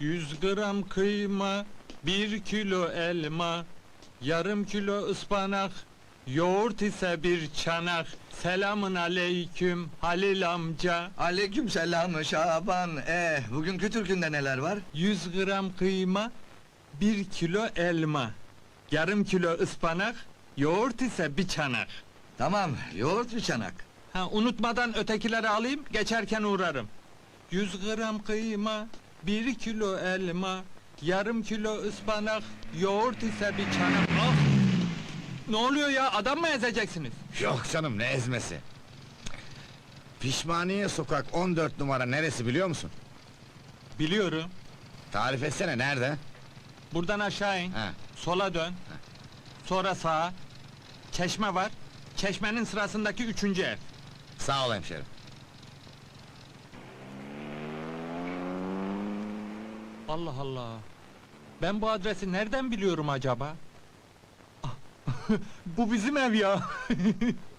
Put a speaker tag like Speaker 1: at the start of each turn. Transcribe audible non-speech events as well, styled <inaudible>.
Speaker 1: 100 gram kıyma, 1 kilo elma, yarım kilo ıspanak, yoğurt ise bir çanak. Selamın aleyküm Halil amca.
Speaker 2: Aleyküm selam Şaban. Eh, bugünkü türkünde neler var?
Speaker 1: 100 gram kıyma, 1 kilo elma, yarım kilo ıspanak, yoğurt ise bir çanak.
Speaker 2: Tamam, yoğurt bir çanak.
Speaker 1: Ha unutmadan ötekileri alayım, geçerken uğrarım. 100 gram kıyma, 1 kilo elma, yarım kilo ıspanak, yoğurt ise bir çanak. Ah! Ne oluyor ya, adam mı ezeceksiniz?
Speaker 3: Yok canım ne ezmesi. Pişmaniye sokak 14 numara neresi biliyor musun?
Speaker 1: Biliyorum.
Speaker 3: Tarif etsene nerede?
Speaker 1: Buradan aşağı in,
Speaker 3: Ha.
Speaker 1: sola dön. Sonra sağa. Çeşme var. Çeşmenin sırasındaki üçüncü ev.
Speaker 3: Sağ ol hemşerim.
Speaker 1: Allah Allah. Ben bu adresi nereden biliyorum acaba? Ah, <laughs> bu bizim ev ya. <laughs>